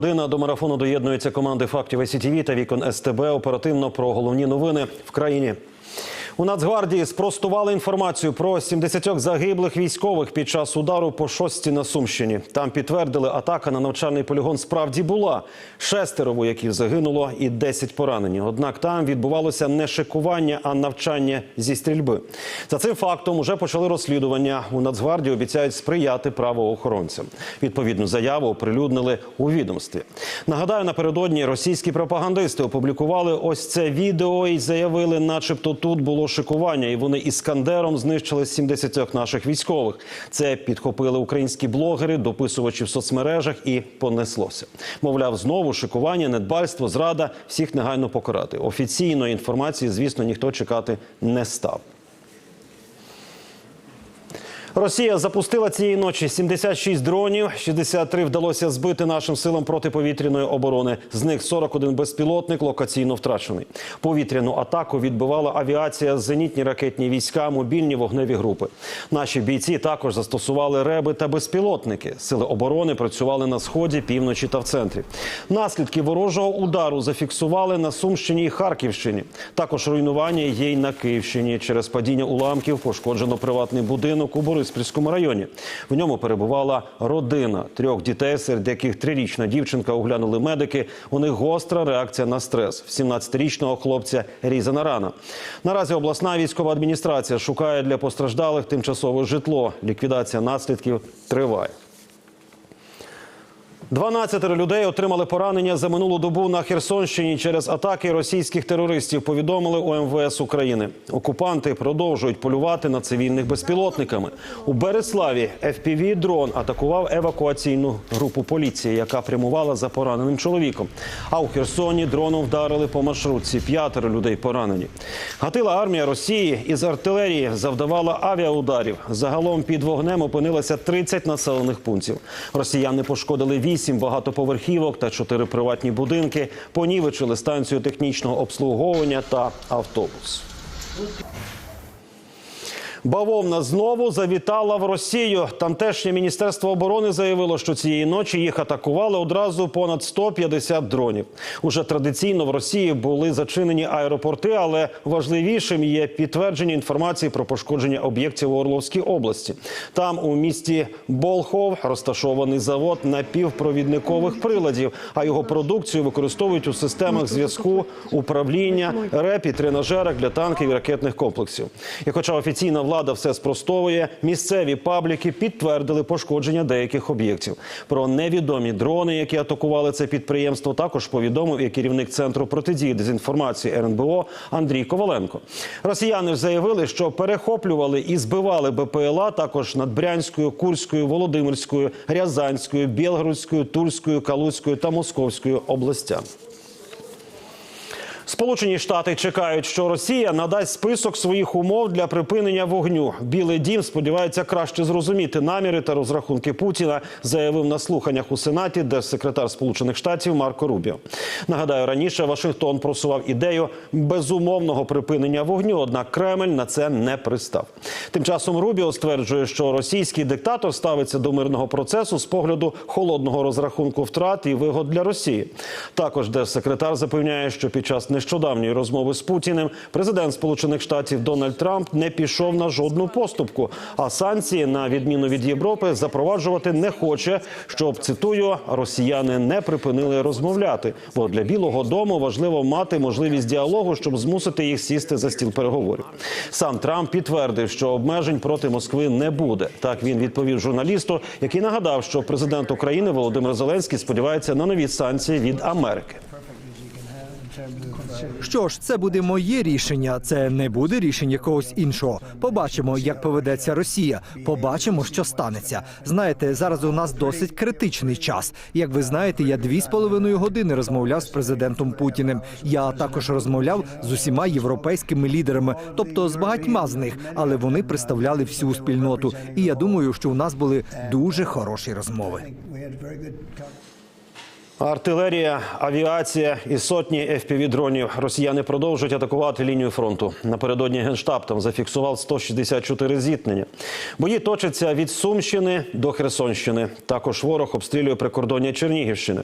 Година до марафону доєднується команди фактів СІТІВІ та вікон СТБ. Оперативно про головні новини в країні. У Нацгвардії спростували інформацію про 70 загиблих військових під час удару по шості на Сумщині. Там підтвердили, атака на навчальний полігон справді була. Шестеро вояків загинуло і 10 поранені. Однак там відбувалося не шикування, а навчання зі стрільби. За цим фактом уже почали розслідування. У Нацгвардії обіцяють сприяти правоохоронцям. Відповідну заяву оприлюднили у відомстві. Нагадаю, напередодні російські пропагандисти опублікували ось це відео і заявили, начебто тут було шикування, і вони іскандером знищили 70 наших військових. Це підхопили українські блогери, дописувачі в соцмережах і понеслося. Мовляв, знову шикування, недбальство, зрада всіх негайно покарати. Офіційної інформації, звісно, ніхто чекати не став. Росія запустила цієї ночі 76 дронів, 63 вдалося збити нашим силам протиповітряної оборони. З них 41 безпілотник локаційно втрачений. Повітряну атаку відбивала авіація, зенітні ракетні війська, мобільні вогневі групи. Наші бійці також застосували реби та безпілотники. Сили оборони працювали на сході, півночі та в центрі. Наслідки ворожого удару зафіксували на Сумщині і Харківщині. Також руйнування є й на Київщині. Через падіння уламків пошкоджено приватний будинок у Бориспільському районі. В ньому перебувала родина трьох дітей, серед яких трирічна дівчинка оглянули медики. У них гостра реакція на стрес. В 17-річного хлопця різана рана. Наразі обласна військова адміністрація шукає для постраждалих тимчасове житло. Ліквідація наслідків триває. 12 людей отримали поранення за минулу добу на Херсонщині через атаки російських терористів. Повідомили у МВС України. Окупанти продовжують полювати на цивільних безпілотниками. У Береславі fpv дрон атакував евакуаційну групу поліції, яка прямувала за пораненим чоловіком. А у Херсоні дроном вдарили по маршрутці. П'ятеро людей поранені. Гатила армія Росії із артилерії завдавала авіаударів. Загалом під вогнем опинилося 30 населених пунктів. Росіяни пошкодили 8 багатоповерхівок та чотири приватні будинки. Понівечили станцію технічного обслуговування та автобус. Бавовна знову завітала в Росію. Тамтешнє міністерство оборони заявило, що цієї ночі їх атакували одразу понад 150 дронів. Уже традиційно в Росії були зачинені аеропорти, але важливішим є підтвердження інформації про пошкодження об'єктів у Орловській області. Там у місті Болхов розташований завод напівпровідникових приладів, а його продукцію використовують у системах зв'язку, управління, реп і тренажерах для танків і ракетних комплексів. І хоча офіційна влада все спростовує, місцеві пабліки підтвердили пошкодження деяких об'єктів. Про невідомі дрони, які атакували це підприємство, також повідомив і керівник центру протидії дезінформації РНБО Андрій Коваленко. Росіяни ж заявили, що перехоплювали і збивали БПЛА також над Брянською, Курською, Володимирською, Рязанською, Білгородською, Тульською, Калузькою та Московською областями. Сполучені Штати чекають, що Росія надасть список своїх умов для припинення вогню. Білий дім сподівається краще зрозуміти наміри та розрахунки Путіна, заявив на слуханнях у Сенаті держсекретар Сполучених Штатів Марко Рубіо. Нагадаю, раніше Вашингтон просував ідею безумовного припинення вогню. Однак Кремль на це не пристав. Тим часом Рубіо стверджує, що російський диктатор ставиться до мирного процесу з погляду холодного розрахунку втрат і вигод для Росії. Також держсекретар запевняє, що під час нещодавньої розмови з Путіним президент Сполучених Штатів Дональд Трамп не пішов на жодну поступку. А санкції, на відміну від Європи, запроваджувати не хоче, щоб цитую росіяни не припинили розмовляти. Бо для Білого Дому важливо мати можливість діалогу, щоб змусити їх сісти за стіл переговорів. Сам Трамп підтвердив, що обмежень проти Москви не буде. Так він відповів журналісту, який нагадав, що президент України Володимир Зеленський сподівається на нові санкції від Америки. Що ж, це буде моє рішення. Це не буде рішення когось іншого. Побачимо, як поведеться Росія. Побачимо, що станеться. Знаєте, зараз у нас досить критичний час. Як ви знаєте, я дві з половиною години розмовляв з президентом Путіним. Я також розмовляв з усіма європейськими лідерами, тобто з багатьма з них, але вони представляли всю спільноту. І я думаю, що у нас були дуже хороші розмови. Артилерія, авіація і сотні FPV-дронів. Росіяни продовжують атакувати лінію фронту. Напередодні генштаб там зафіксував 164 зіткнення. Бої точаться від Сумщини до Херсонщини. Також ворог обстрілює прикордоння Чернігівщини.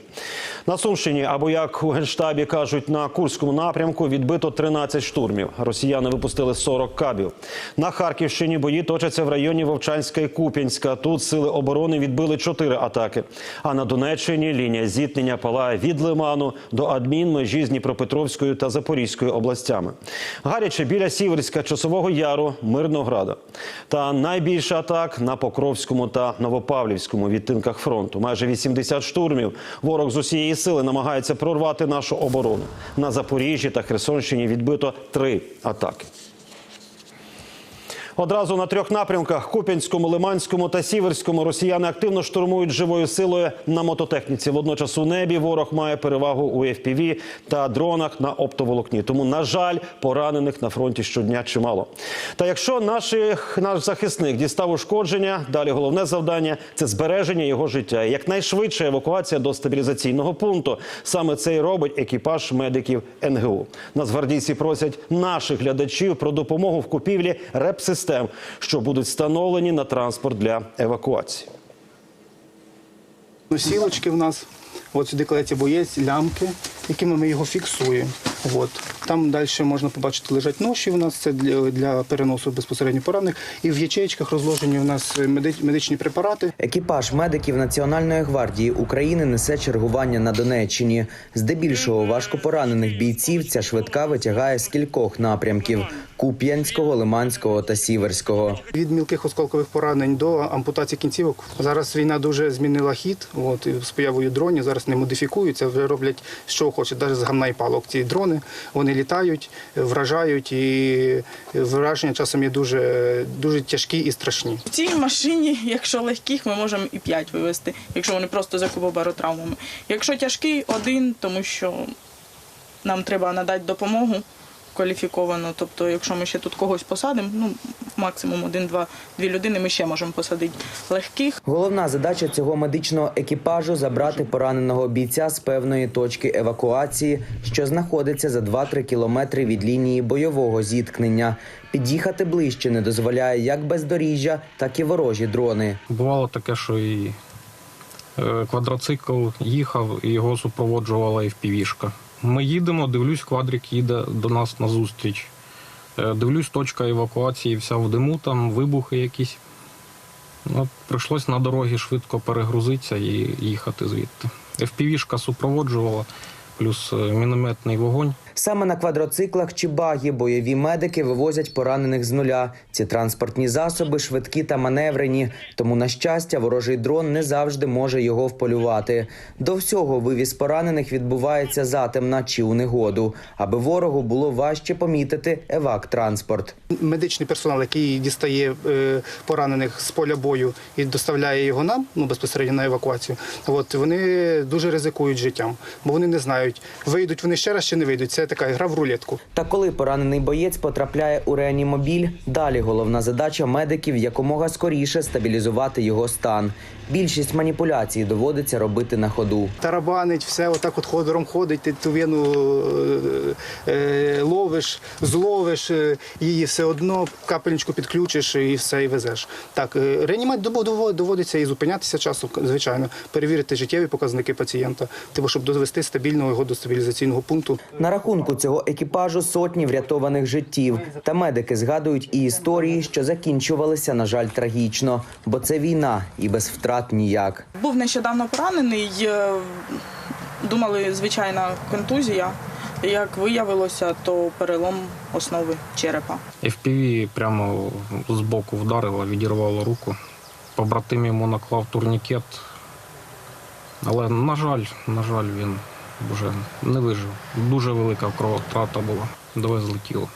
На Сумщині, або як у генштабі кажуть, на Курському напрямку відбито 13 штурмів. Росіяни випустили 40 кабів. На Харківщині бої точаться в районі Вовчанська і Куп'янська. Тут сили оборони відбили 4 атаки. А на Донеччині лінія зіткнення палає від Лиману до адмінмежі з Дніпропетровською та Запорізькою областями. Гаряче біля Сіверська, Часового Яру, Мирнограда. Та найбільше атак на Покровському та Новопавлівському відтинках фронту. Майже 80 штурмів. Ворог з усієї сили намагається прорвати нашу оборону. На Запоріжжі та Херсонщині відбито три атаки. Одразу на трьох напрямках Куп'янському, Лиманському та Сіверському росіяни активно штурмують живою силою на мототехніці. Водночас у небі ворог має перевагу у FPV та дронах на оптоволокні. Тому, на жаль, поранених на фронті щодня чимало. Та якщо наших, наш захисник дістав ушкодження, далі головне завдання це збереження його життя. І Якнайшвидша евакуація до стабілізаційного пункту. Саме це й робить екіпаж медиків НГУ. Нацгвардійці просять наших глядачів про допомогу в купівлі реп-систем, що будуть встановлені на транспорт для евакуації. Сілочки в нас. От сюди кладеться боєць, лямки, якими ми його фіксуємо. От. Там далі можна побачити, лежать ноші у нас, це для, для переносу безпосередньо поранених. І в ячейках розложені у нас меди- медичні препарати. Екіпаж медиків Національної гвардії України несе чергування на Донеччині. Здебільшого важкопоранених бійців ця швидка витягає з кількох напрямків: Куп'янського, Лиманського та Сіверського. Від мілких осколкових поранень до ампутації кінцівок. Зараз війна дуже змінила хід. От, з появою дронів зараз не модифікуються, вже роблять що хочуть, навіть з гамна і палок. Ці дрони вони літають, вражають, і враження часом є дуже, дуже тяжкі і страшні. В цій машині, якщо легких, ми можемо і п'ять вивезти, якщо вони просто за кубобаротравмами. Якщо тяжкий, один, тому що нам треба надати допомогу кваліфіковану. Тобто, якщо ми ще тут когось посадимо, ну максимум один-два дві людини ми ще можемо посадити легких. Головна задача цього медичного екіпажу забрати пораненого бійця з певної точки евакуації, що знаходиться за 2-3 кілометри від лінії бойового зіткнення. Під'їхати ближче не дозволяє як бездоріжжя, так і ворожі дрони. Бувало таке, що і е, квадроцикл їхав, і його супроводжувала і впівішка. Ми їдемо, дивлюсь, квадрик їде до нас на зустріч. Е, Дивлюсь, точка евакуації вся в диму, там вибухи якісь. От, прийшлось на дорогі швидко перегрузитися і їхати звідти. ФПВ-шка супроводжувала, плюс е, мінометний вогонь. Саме на квадроциклах чи багі бойові медики вивозять поранених з нуля. Ці транспортні засоби швидкі та маневрені. Тому, на щастя, ворожий дрон не завжди може його вполювати. До всього вивіз поранених відбувається затемна чи у негоду, аби ворогу було важче помітити евак-транспорт. Медичний персонал, який дістає е, поранених з поля бою і доставляє його нам, ну безпосередньо на евакуацію. От вони дуже ризикують життям, бо вони не знають, вийдуть вони ще раз чи не вийдуть. Це така гра в рулетку. Та коли поранений боєць потрапляє у реанімобіль, далі головна задача медиків якомога скоріше стабілізувати його стан. Більшість маніпуляцій доводиться робити на ходу. Тарабанить, все отак от ходором ходить, ти ту вену е, е, ловиш, зловиш е, її все одно, капельничку підключиш і все, і везеш. Так, е, реанімати дово- дово- доводиться і зупинятися часом, звичайно, перевірити життєві показники пацієнта, типу, щоб довести стабільного його до стабілізаційного пункту. На рахунку цього екіпажу сотні врятованих життів. Та медики згадують і історії, що закінчувалися, на жаль, трагічно, бо це війна і без втрат ніяк. Був нещодавно поранений. е, Думали, звичайна контузія. Як виявилося, то перелом основи черепа. FPV прямо з боку вдарило, відірвало руку. Побратим йому наклав турнікет. Але, на жаль, на жаль, він вже не вижив. Дуже велика кровотрата була. Довезли тіло.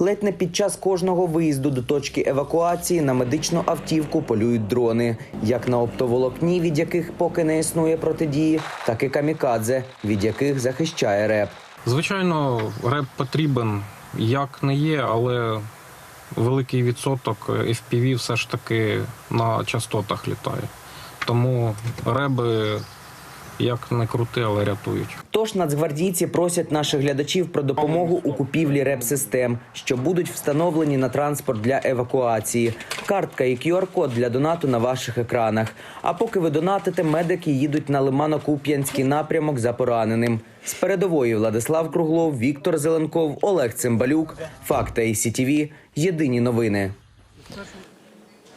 Ледь не під час кожного виїзду до точки евакуації на медичну автівку полюють дрони, як на оптоволокні, від яких поки не існує протидії, так і камікадзе, від яких захищає реп. Звичайно, реп потрібен, як не є, але великий відсоток FPV все ж таки на частотах літає. Тому реби як не крути, але рятують. Тож нацгвардійці просять наших глядачів про допомогу у купівлі реп-систем, що будуть встановлені на транспорт для евакуації. Картка і QR-код для донату на ваших екранах. А поки ви донатите, медики їдуть на Лимано-Куп'янський напрямок за пораненим. З передової Владислав Круглов, Віктор Зеленков, Олег Цимбалюк. Факти ІСІТІВІ. Єдині новини.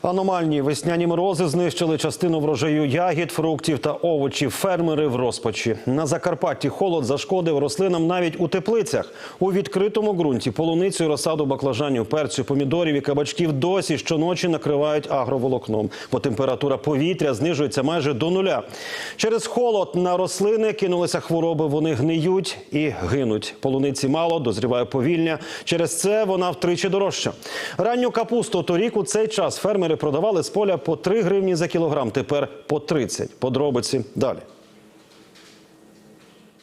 Аномальні весняні морози знищили частину врожаю ягід, фруктів та овочів. Фермери в розпачі. На Закарпатті холод зашкодив рослинам навіть у теплицях. У відкритому ґрунті полуницю, розсаду баклажанів, перцю, помідорів і кабачків досі щоночі накривають агроволокном, бо температура повітря знижується майже до нуля. Через холод на рослини кинулися хвороби. Вони гниють і гинуть. Полуниці мало, дозріває повільня. Через це вона втричі дорожча. Ранню капусту торік у цей час фермери продавали з поля по 3 гривні за кілограм. Тепер по 30. Подробиці далі.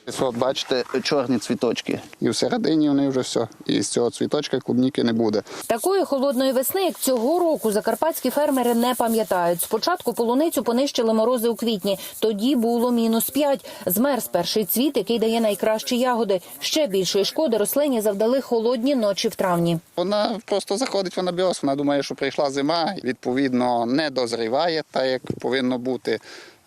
Ось От бачите, чорні цвіточки. І всередині вони вже все. І з цього цвіточка клубніки не буде. Такої холодної весни, як цього року, закарпатські фермери не пам'ятають. Спочатку полуницю понищили морози у квітні. Тоді було мінус п'ять. Змерз перший цвіт, який дає найкращі ягоди. Ще більшої шкоди рослині завдали холодні ночі в травні. Вона просто заходить в анабіоз, вона думає, що прийшла зима, відповідно, не дозріває так, як повинно бути.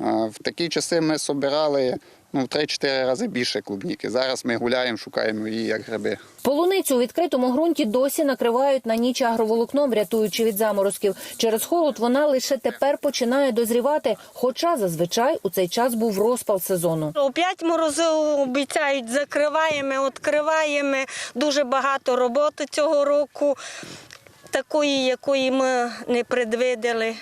Е, В такі часи ми собирали ну, в 3-4 рази більше клубніки. Зараз ми гуляємо, шукаємо її як гриби. Полуницю у відкритому ґрунті досі накривають на ніч агроволокном, рятуючи від заморозків. Через холод вона лише тепер починає дозрівати. Хоча зазвичай у цей час був розпал сезону. Опять морози обіцяють, закриваємо, відкриваємо. Дуже багато роботи цього року, такої, якої ми не предвидели.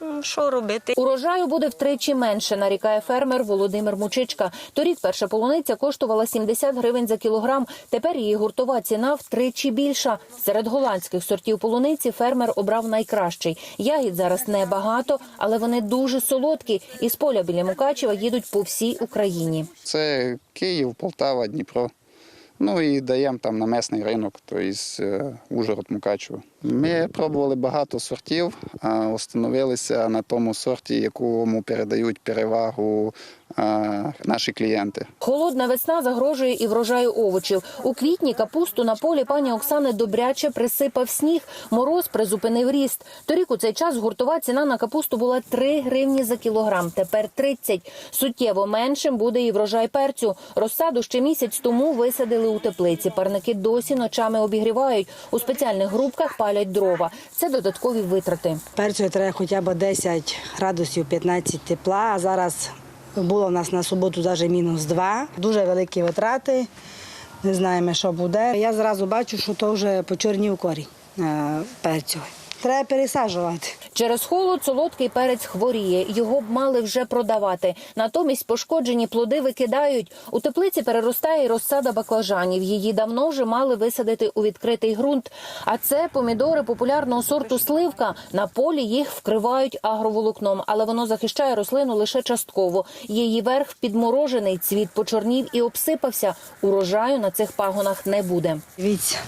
Ну, Що робити? Урожаю буде втричі менше, нарікає фермер Володимир Мучичка. Торік перша полуниця коштувала 70 гривень за кілограм. Тепер її гуртова ціна втричі більша. Серед голландських сортів полуниці фермер обрав найкращий. Ягід зараз небагато, але вони дуже солодкі. Із поля біля Мукачева їдуть по всій Україні. Це Київ, Полтава, Дніпро. Ну і даємо там на месний ринок, тобто Ужгород, Мукачево. Ми пробували багато сортів, остановилися на тому сорті, якому передають перевагу наші клієнти. Холодна весна загрожує і врожаю овочів. У квітні капусту на полі пані Оксани добряче присипав сніг. Мороз призупинив ріст. Торік у цей час гуртова ціна на капусту була 3 гривні за кілограм. Тепер 30. Суттєво меншим буде і врожай перцю. Розсаду ще місяць тому висадили у теплиці. Парники досі ночами обігрівають. У спеціальних грубках палять дрова. Це додаткові витрати. Перцю треба хоча б 10 градусів 15 тепла, а зараз було в нас на суботу навіть мінус 2. Дуже великі витрати, не знаємо, що буде. Я зразу бачу, що то вже почорнів корінь е, перцю. Треба пересаджувати. Через холод солодкий перець хворіє. Його б мали вже продавати. Натомість пошкоджені плоди викидають. У теплиці переростає і розсада баклажанів. Її давно вже мали висадити у відкритий ґрунт. А це помідори популярного сорту сливка. На полі їх вкривають агроволокном, але воно захищає рослину лише частково. Її верх підморожений, цвіт почорнів і обсипався. Урожаю на цих пагонах не буде. Дивіться,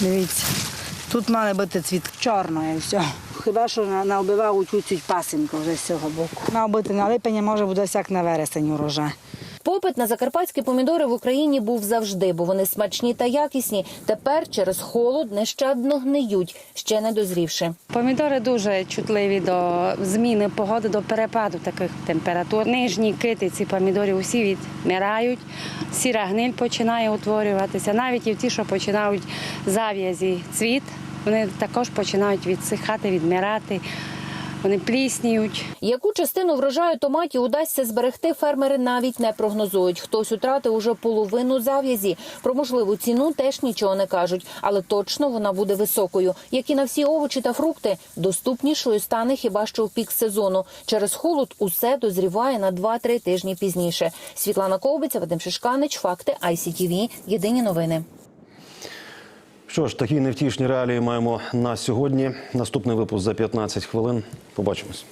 дивіться. Тут мали бути цвіт чорної все. Хіба що на- наобивав у цю пасинку вже з цього боку. Мав бути на липені, може буде як на вересень урожай. Попит на закарпатські помідори в Україні був завжди, бо вони смачні та якісні. Тепер через холод нещадно гниють, ще не дозрівши. Помідори дуже чутливі до зміни погоди, до перепаду таких температур. Нижні китиці помідорів усі відмирають, сіра гниль починає утворюватися. Навіть і ті, що починають зав'язі цвіт, вони також починають відсихати, відмирати. Вони плісніють. Яку частину врожаю томатів удасться зберегти, фермери навіть не прогнозують. Хтось утратив уже половину зав'язі. Про можливу ціну теж нічого не кажуть, але точно вона буде високою. Як і на всі овочі та фрукти, доступнішою стане хіба що в пік сезону. Через холод усе дозріває на 2-3 тижні пізніше. Світлана Ковбиця, Вадим Шишканич, факти ICTV. Єдині новини. Що ж, такі невтішні реалії маємо на сьогодні. Наступний випуск за 15 хвилин. Побачимось.